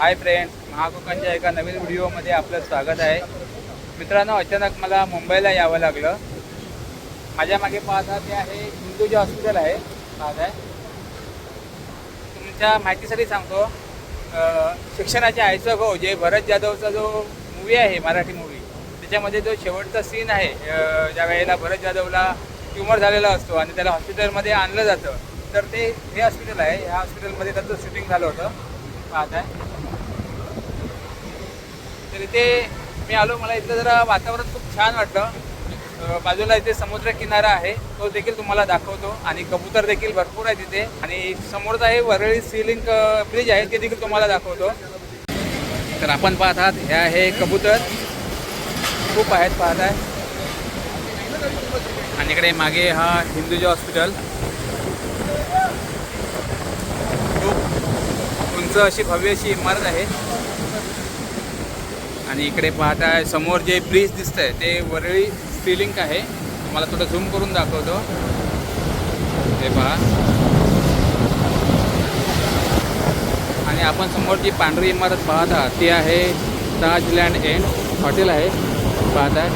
Hi friends महाकोकांच्या एका नवीन व्हिडिओमध्ये आपलं स्वागत आहे. मित्रांनो अचानक मला मुंबईला यावं लागलं. माझ्या मागे पाहता ते आहे हिंदूजा हॉस्पिटल आहे. पाहत आहे तुमच्या माहितीसाठी सांगतो अं, शिक्षणाचे आयचं जे भरत जाधवचा जो मूवी आहे मराठी मूवी त्याच्यामध्ये जो शेवटचा सीन आहे ज्या वेळेला भरत जाधवला ट्युमर झालेला असतो आणि त्याला हॉस्पिटलमध्ये आणलं जातं. तर ते हे हॉस्पिटल आहे. ह्या हॉस्पिटलमध्ये त्याचं शूटिंग झालं होतं. पाहत आहे तर इथे मी आलो मला इथलं जरा वातावरण खूप छान वाटलं. बाजूला इथे समुद्र किनारा आहे तो देखील तुम्हाला दाखवतो. आणि कबूतर देखील भरपूर आहे तिथे. आणि समोरचा आहे वरळी सिलिंग ब्रिज आहे ते देखील तुम्हाला दाखवतो. तर आपण पाहत आहात हे आहे कबूतर खूप आहेत पाहत आहे. आणि इकडे मागे हा हिंदूजा हॉस्पिटल. खूप उंच अशी भव्य अशी इमारत आहे. आणि इकडे पाहता समोर जे ब्रिज दिसतंय ते वरळी स्त्रीलिंक आहे. तुम्हाला थोडं झूम करून दाखवतो. हे पहा. आणि आपण समोर जी पांढरी इमारत पाहता ती आहे ताज लँड एंड हॉटेल आहे. पाहत आहे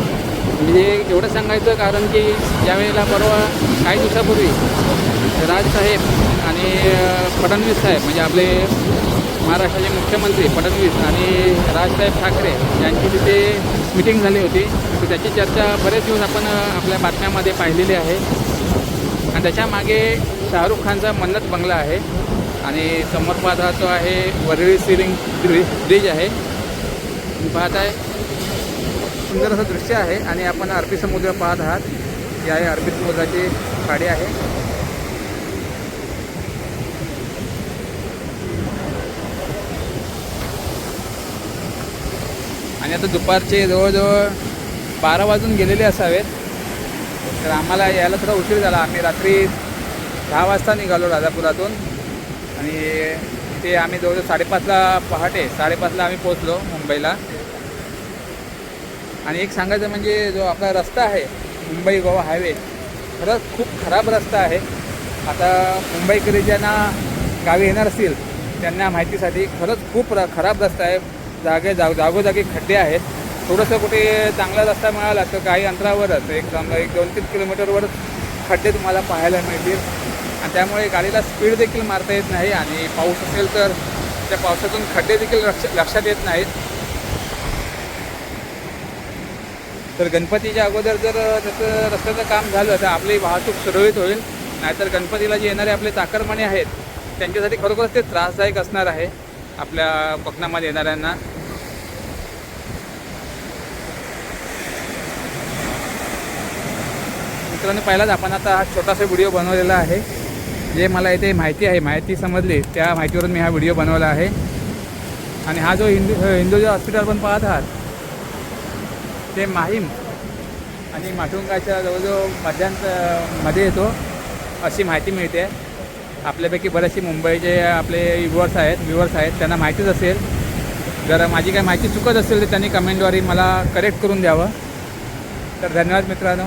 म्हणजे एवढं सांगायचं कारण की ज्यावेळेला परवा काही दिवसापूर्वी राजसाहेब आणि फडणवीस साहेब म्हणजे आपले महाराष्ट्राचे मुख्यमंत्री फडणवीस आणि राजसाहेब ठाकरे यांची तिथे मिटिंग झाली होती. तर त्याची चर्चा बरेच दिवस आपण आपल्या बातम्यामध्ये पाहिलेली आहे. आणि त्याच्यामागे शाहरुख खानचा मन्नत बंगला आहे आणि समोर पाहता तो आहे वरळी सिलिंग ब्रिज आहे. तुम्ही पाहत आहे सुंदर असं दृश्य आहे आणि आपण अरबी समुद्र पाहत आहात. ही आहे अरबी समुद्राची खाडी आहे. आणि आता दुपारचे जवळजवळ बारा वाजून गेलेले असावेत. तर आम्हाला यायला थोडा उशीर झाला. आम्ही रात्री दहा वाजता निघालो राजापुरातून. आणि ते आम्ही जवळजवळ साडेपाचला पहाटे साडेपाचला आम्ही पोचलो मुंबईला. आणि एक सांगायचं म्हणजे जो आपला रस्ता आहे मुंबई गोवा हायवे खरंच खूप खराब रस्ता आहे. आता मुंबईकडे ज्यांना गावी येणार असतील त्यांना माहितीसाठी खरंच खूप र खराब रस्ता आहे. जागे जा जागोजागी खड्डे आहेत. थोडंसं कुठे चांगला रस्ता मिळाला तर काही अंतरावरच एक समजा एक दोन तीन किलोमीटरवर खड्डे तुम्हाला पाहायला मिळतील. आणि त्यामुळे गाडीला स्पीड देखील मारता येत नाही आणि पाऊस असेल तर त्या पावसातून खड्डे देखील लक्ष लक्षात येत नाहीत. तर गणपतीच्या अगोदर जर त्याचं रस्त्याचं काम झालं तर आपली वाहतूक सुरळीत होईल. नाहीतर गणपतीला जे येणारे आपले चाकरमाने आहेत त्यांच्यासाठी खरोखरच ते त्रासदायक असणार आहे आपल्या कोकणामध्ये येणाऱ्यांना. मित्रांनो पहिलाच आपण आता हा छोटासा व्हिडिओ बनवलेला आहे. जे मला इथे माहिती आहे माहिती समजली त्या माहितीवरून मी हा व्हिडिओ बनवला आहे. आणि हा जो हिंदू हिंदुजा हॉस्पिटल पण पाहत आहात ते माहीम आणि माटुंगाच्या जवळजवळ मध्यांत मध्ये येतो अशी माहिती मिळते. आपल्यापैकी बरेचसे मुंबईचे आपले युवर्स आहेत व्ह्युअर्स आहेत त्यांना माहितीच असेल. जर माझी काही माहिती चुकत असेल तर त्यांनी कमेंटद्वारे मला करेक्ट करून द्यावं. तर धन्यवाद मित्रांनो.